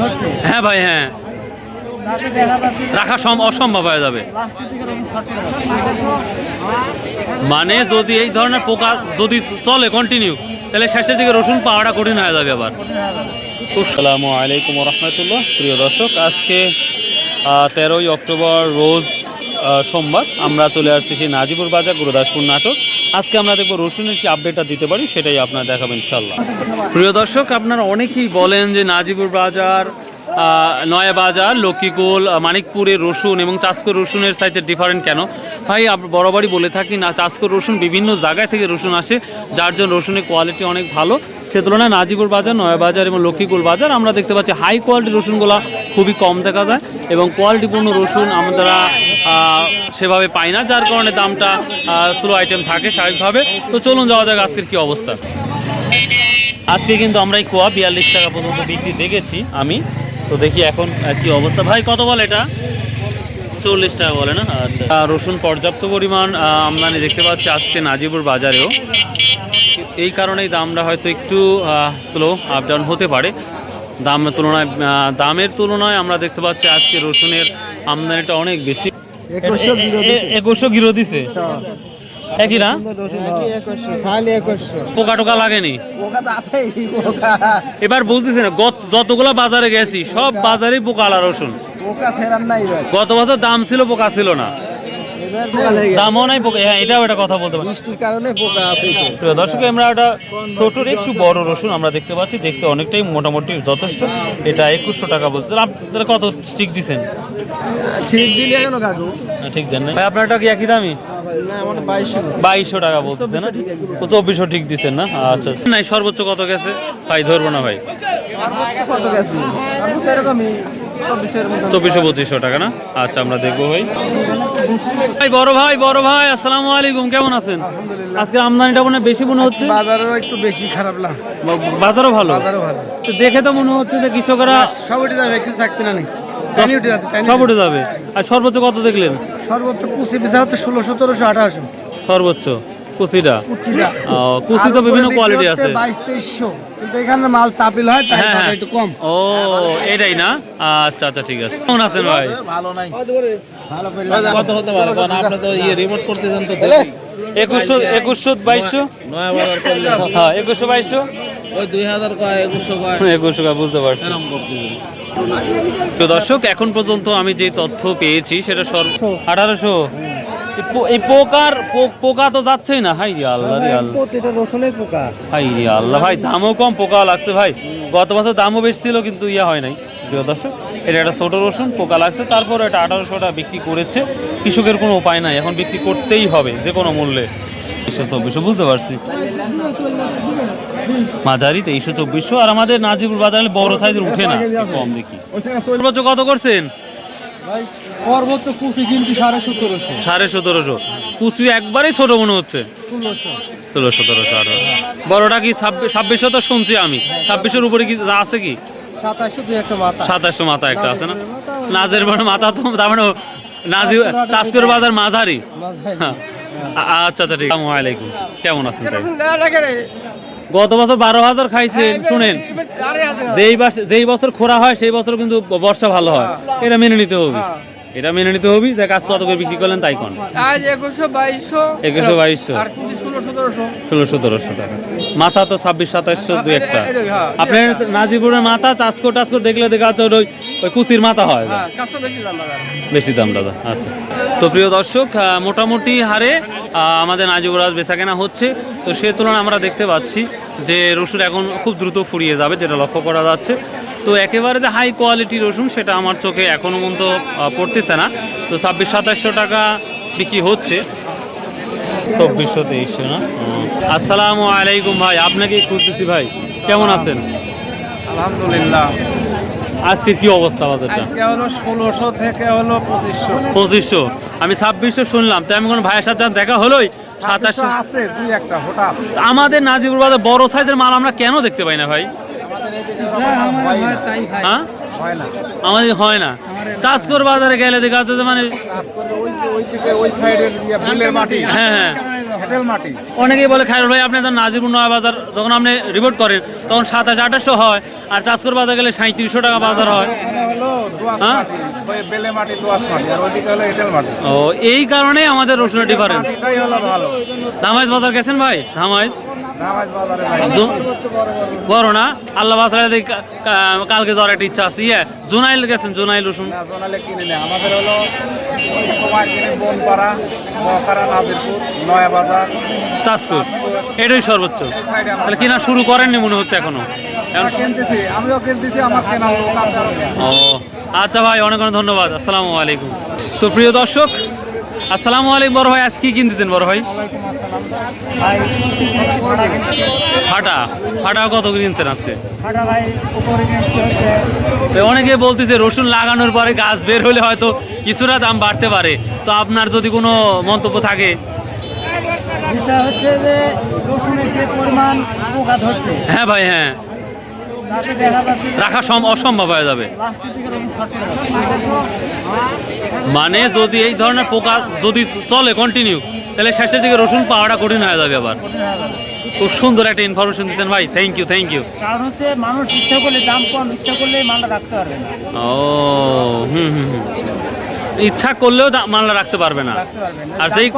ধরছে। হ্যাঁ ভাই হ্যাঁ। রাখা সম অসম্ভব হয়ে যাবে। মানে যদি এই ধরনের পোকা যদি চলে কন্টিনিউ তাহলে শেষের দিকে রসুন পাওয়াটা কঠিন হয়ে যাবে আবার। আসসালামু আলাইকুম রহমতুল্লাহ প্রিয় দর্শক আজকে তেরোই অক্টোবর রোজ সোমবার আমরা চলে আসছি সেই নাজিপুর বাজার গুরুদাসপুর নাটক। আজকে আমরা দেখব রসুনের কি আপডেটটা দিতে পারি, সেটাই আপনারা দেখাবেন ইনশাল্লাহ প্রিয় দর্শক, আপনারা অনেকেই বলেন যে নাজিপুর বাজার নয়া বাজার, লক্ষ্মীকুল মানিকপুরের রসুন এবং চাষকর রসুনের সাইতে ডিফারেন্ট কেন? ভাই বরাবরই বলে থাকি না চাষকর রসুন বিভিন্ন জায়গায় থেকে রসুন আসে, যার জন্য রসুনের কোয়ালিটি অনেক ভালো। সে তুলনায় নাজিপুর বাজার, নয়া বাজার এবং লক্ষ্মীকুল বাজার আমরা দেখতে পাচ্ছি হাই কোয়ালিটির রসুনগুলো খুবই কম দেখা যায় এবং কোয়ালিটিপূর্ণ রসুন আমরা সেভাবে পাই না, যার কারণে দামটা স্লো আইটেম থাকে স্বাভাবিকভাবে। তো চলুন যাওয়া যাক আজকের কি অবস্থা। আজকে কিন্তু আমরা এই কোয়া বিয়াল্লিশ টাকা পর্যন্ত বিক্রি দেখেছি আমি। তো দেখি এখন কি অবস্থা। ভাই, কত বলে এটা? চল্লিশ টাকা বলে না? আচ্ছা। রসুন পর্যাপ্ত পরিমাণ আমদানি দেখতে পাচ্ছি আজকে নাজিপুর বাজারেও। এই কারণেই দামটা হয়তো একটু স্লো আপ ডাউন হতে পারে। দামের তুলনায় দামের তুলনায় আমরা দেখতে পাচ্ছি আজকে রসুনের আমদানিটা অনেক বেশি। একুশশো গিরো দিছে একই না? পোকা টোকা লাগেনি? পোকা তো আছেই পোকা। এবার বুঝতেছি না গত যতগুলো বাজারে গেছি সব বাজারেই পোকা আলা রসুন। গত বছর দাম ছিল পোকা ছিল না। দামও নাই পোকা হ্যাঁ এটাও একটা কথা বলতে পারি। বৃষ্টির কারণে পোকা আছে দর্শক আমরা একটা ছোটোর একটু বড় রসুন আমরা দেখতে পাচ্ছি দেখতে অনেকটাই মোটামুটি যথেষ্ট। এটা একুশশো টাকা বলছে। আপনারা কত ঠিক দিছেন? ঠিক দিলে এখনও কাকু? ঠিক দেন ভাই আপনারটা কি একই দামি? বাইশশো। টাকা বলতেছে না? ও চব্বিশশো ঠিক দিচ্ছেন না? আচ্ছা। নাই সর্বোচ্চ কত গেছে? ভাই ধরবো না ভাই। কত গেছি? এরকমই। চব্বিশশো পঁচিশশো টাকা না? আচ্ছা আমরা দেখব ভাই। ভাই বড় ভাই বড় ভাই আসসালামু আলাইকুম কেমন আছেন? আজকে আমদানিটা মনে বেশি মনে হচ্ছে? একটু বেশি খারাপ না। বাজারও ভালো? বাজারও ভালো। তো দেখে তো মনে হচ্ছে যে কৃষকরা সব উঠে যাবে কিছু না সব উঠে যাবে। আর সর্বোচ্চ কত দেখলেন? সর্বোচ্চ কুচি হচ্ছে ষোলো সতেরোশো আঠারোশো। সর্বোচ্চ। কুচিটা? কুচি তো বিভিন্ন কোয়ালিটি আছে। বাইশ তেইশশো। কিন্তু এখানে মাল চাপিল হয় তাই হ্যাঁ, হ্যাঁ। একটু কম। ও এটাই না? আচ্ছা আচ্ছা ঠিক আছে। কেমন আছেন ভাই? ভালো নাই। ভালো কত হতে পারে? কারণ আপনি তো ইয়ে রিমোট করতেছেন তো একুশশো একুশশো বাইশশো? হ্যাঁ একুশশো বাইশশো? ওই দুই হাজার কয় একুশশো কয়? একুশশো টাকা বুঝতে পারছি। তো দর্শক এখন পর্যন্ত আমি যে তথ্য পেয়েছি সেটা সর্ব আঠারোশো? এই পোকার পোকা তো যাচ্ছেই না। হাই রে আল্লাহ রে আল্লাহ। প্রতিটা রসুনের পোকা। হাই রে আল্লাহ। ভাই দামও কম পোকা লাগছে ভাই। গত বছর দামও বেশি ছিল কিন্তু ইয়া হয় নাই। প্রিয় দর্শক এটা একটা ছোট রসুন পোকা লাগছে। তারপর এটা আঠারোশো টাকা বিক্রি করেছে। কৃষকের কোনো উপায় নাই। এখন বিক্রি করতেই হবে যে কোনো মূল্যে। তেইশশো চব্বিশশো বুঝতে পারছি। মাঝারি তেইশশো চব্বিশশো। আর আমাদের নাজিপুর বাজারে বড় সাইজের উঠে না। কম দেখি। সর্বোচ্চ কত করছেন? সর্বোচ্চ কুচি কিনছি সাড়ে সতেরোশো। সাড়ে সতেরোশো। কুচি একবারেই ছোট মনে হচ্ছে। ষোলোশো। ষোলো সতেরোশো আঠারো। বড়টা কি ছাব্বিশ ছাব্বিশশো তো শুনছি আমি। ছাব্বিশের উপরে কি আছে কি? সাতাশশো মাথা। একটা আছে না? নাজের বড় মাথা তো তার মানে নাজি চাষকের বাজার মাঝারি। হ্যাঁ। আচ্ছা আচ্ছা ঠিক আসসালামু আলাইকুম। কেমন আছেন তাই? গত বছর বারো হাজার খাইছেন শুনেন। যেই যেই বছর খোরা হয় সেই বছর কিন্তু বর্ষা ভালো হয়। এটা মেনে নিতে হবে। এটা মেনে নিতে হবে যে কাজ কত করে বিক্রি করলেন তাই কোন। আজ একুশশো বাইশশো। একুশশো বাইশশো। ষোলো সতেরোশো। টাকা। মাথা তো ছাব্বিশ সাতাশশো দু একটা। এ- এ- হ্যাঁ, আপনার নাজিপুরের মাথা চাষকো টাসকো দেখলে দেখা যাচ্ছে ওই ওই কুচির মাথা হয়। হ্যাঁ বেশি দাম দাদা। আচ্ছা। তো প্রিয় দর্শক মোটামুটি হারে আমাদের নাজিবরাজ বেচা কেনা হচ্ছে। তো সে তুলনায় আমরা দেখতে পাচ্ছি যে রসুন এখন খুব দ্রুত ফুরিয়ে যাবে যেটা লক্ষ্য করা যাচ্ছে। তো একেবারে যে হাই কোয়ালিটি রসুন সেটা আমার চোখে এখনও পর্যন্ত পড়তেছে না। তো ছাব্বিশ সাতাশশো টাকা বিক্রি হচ্ছে। চব্বিশশো তেইশশো না। আসসালামু আলাইকুম ভাই আপনাকে খুঁজতেছি ভাই। কেমন আছেন? আলহামদুলিল্লাহ। আজকে কি অবস্থা বাজারটা? আজকে হলো ষোলোশো থেকে হলো পঁচিশশো। পঁচিশশো। আমি ছাব্বিশশো শুনলাম তো আমি কোনো ভাইয়ের সাথে দেখা হলোই? সাতাশশো। আছে দুই একটা হঠাৎ। আমাদের নাজিপুর বাজার বড় সাইজের মাল আমরা কেন দেখতে পাই না ভাই? হ্যাঁ হয়। না। আমাদের হয় না। চাষকর বাজারে গেলে দেখা যাচ্ছে মানে কাজ করে ওই যে ওই দিকে ওই সাইডের বিলের মাটি। হ্যাঁ হ্যাঁ। অনেকেই বলে খায়রুল ভাই আপনি যখন নাজিরপুর নয়া বাজার যখন আপনি রিপোর্ট করেন তখন সাত হাজার আঠাশশো হয়। আর চাষকর বাজার গেলে সাঁত্রিশশো টাকা বাজার হয়। হ্যাঁ? ও এই কারণেই আমাদের রসুনের ডিফারেন্স ধামাইজ বাজার গেছেন ভাই? ধামাইজ বড় না। আল্লাহ বাসায় কালকে যাওয়ার একটা ইচ্ছা আছে। ইয়ে জুনাইল গেছেন জুনাইল রসুন। কিনে আমাদের হলো ওই সময় কিনে বনপাড়া মহাকারা নাজিরপুর নয়া চাষকুর এটাই সর্বোচ্চ। তাহলে কিনা শুরু করেননি মনে হচ্ছে এখনও? কিনতেছি আমিও কিনতেছি আমার কেনা ও আচ্ছা ভাই অনেক অনেক ধন্যবাদ। আসসালামু আলাইকুম। তো প্রিয় দর্শক আসসালামু আলাইকুম বড় ভাই আজ কি কিনতেছেন বড় ভাই? ফাটা। ফাটা কত কিনছেন আজকে? অনেকে বলতেছে রসুন লাগানোর পরে গাছ বের হলে হয়তো কিছুটা দাম বাড়তে পারে। তো আপনার যদি কোনো মন্তব্য থাকে। হচ্ছে যে রসুনের যে পরিমাণ পোকা ধরছে হ্যাঁ ভাই হ্যাঁ। রাখা সম অসম্ভব হয়ে যাবে। মানে যদি এই ধরনের পোকা যদি চলে কন্টিনিউ তাহলে শেষের দিকে রসুন পাওয়াটা কঠিন হয়ে যাবে আবার। খুব সুন্দর একটা ইনফরমেশন দিচ্ছেন ভাই। থ্যাংক ইউ থ্যাংক ইউ কারণ হচ্ছে মানুষ ইচ্ছা করলে দাম কম ইচ্ছা করলে মালটা রাখতে পারবে না। ও হুম হুম হুম। ইচ্ছা করলেও মালটা রাখতে পারবে না। রাখতে পারবে না। আর যেই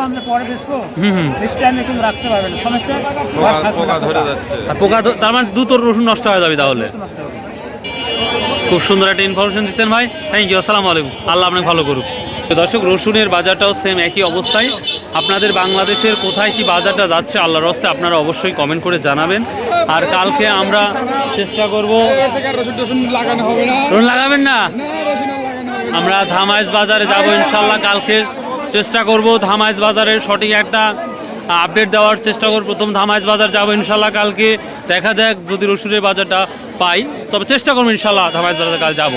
পোকা ধরে যাচ্ছে। আর পোকা তো- তার মানে দ্রুত রসুন নষ্ট হয়ে যাবে তাহলে। খুব সুন্দর একটা ইনফরমেশন দিচ্ছেন ভাই। থ্যাংক ইউ আসসালামু আলাইকুম। আল্লাহ আপনাকে ভালো করুক। দর্শক রসুনের বাজারটাও সেম একই অবস্থায়। আপনাদের বাংলাদেশের কোথায় কি বাজারটা যাচ্ছে আল্লাহর রস্তে আপনারা অবশ্যই কমেন্ট করে জানাবেন। আর কালকে আমরা চেষ্টা করব রসুন লাগাবেন না? আমরা ধামাইজ বাজারে যাব ইনশাল্লাহ কালকে। চেষ্টা করব ধামাইজ বাজারের সঠিক একটা আপডেট দেওয়ার চেষ্টা করব। প্রথম ধামাইজ বাজার যাব ইনশাল্লাহ কালকে। দেখা যাক যদি রসুনের বাজারটা পাই তবে চেষ্টা করব ইনশাল্লাহ ধামাইজ বাজারে কাল যাব।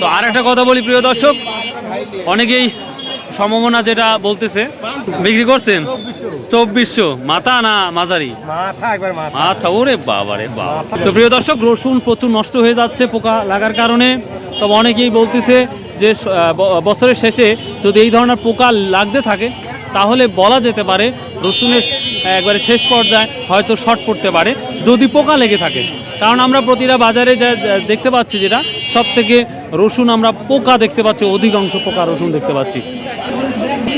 তো আর একটা কথা বলি প্রিয় দর্শক অনেকেই সম্ভাবনা যেটা বলতেছে বিক্রি করছেন? চব্বিশশো। মাথা না মাঝারি? মাথা ওরে বাবা। রে বাবা তো প্রিয় দর্শক রসুন প্রচুর নষ্ট হয়ে যাচ্ছে পোকা লাগার কারণে। তবে অনেকেই বলতেছে যে বছরের শেষে যদি এই ধরনের পোকা লাগতে থাকে, তাহলে বলা যেতে পারে রসুনের একবারে শেষ পর্যায়ে হয়তো শর্ট পড়তে পারে, যদি পোকা লেগে থাকে। কারণ আমরা প্রতিটা বাজারে যা দেখতে পাচ্ছি যেটা সব থেকে রসুন আমরা পোকা দেখতে পাচ্ছি, অধিকাংশ পোকা রসুন দেখতে পাচ্ছি।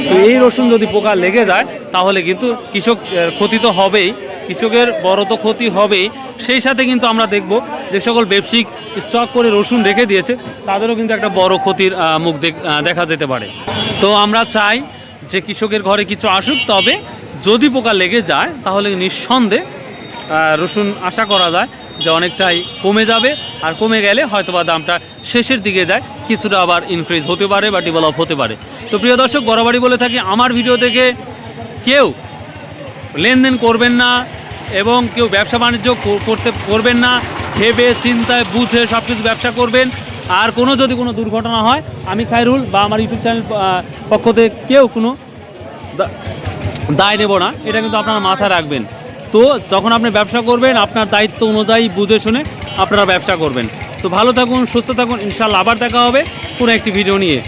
তো এই রসুন যদি পোকা লেগে যায়, তাহলে কিন্তু কৃষক ক্ষতি তো হবেই। কৃষকের বড় তো ক্ষতি হবেই। সেই সাথে কিন্তু আমরা দেখব যে সকল ব্যবসায়িক স্টক করে রসুন রেখে দিয়েছে, তাদেরও কিন্তু একটা বড় ক্ষতির মুখ দেখ- যেতে পারে। তো আমরা চাই যে কৃষকের ঘরে কিছু আসুক, তবে যদি পোকা লেগে যায়, তাহলে নিঃসন্দেহে রসুন আশা করা যায় যে অনেকটাই কমে যাবে, আর কমে গেলে হয়তোবা দামটা শেষের দিকে যায়, কিছুটা আবার ইনক্রিজ হতে পারে বা ডেভেলপ হতে পারে। তো প্রিয় দর্শক, বরাবরই বলে থাকি, আমার ভিডিও থেকে কেউ লেনদেন করবেন না এবং কেউ ব্যবসা বাণিজ্য কর- করতে করবেন না, ভেবে চিন্তায় বুঝে সব কিছু ব্যবসা করবেন। আর কোনো যদি কোনো দুর্ঘটনা হয়, আমি খায়রুল বা আমার ইউটিউব চ্যানেল পক্ষ থেকে কেউ কোনো দায় নেব না। এটা কিন্তু আপনারা মাথায় রাখবেন। তো যখন আপনি ব্যবসা করবেন, আপনার দায়িত্ব অনুযায়ী বুঝে শুনে আপনারা ব্যবসা করবেন। সো ভালো থাকুন, সুস্থ থাকুন ইনশাল্লাহ আবার দেখা হবে কোনো একটি ভিডিও নিয়ে।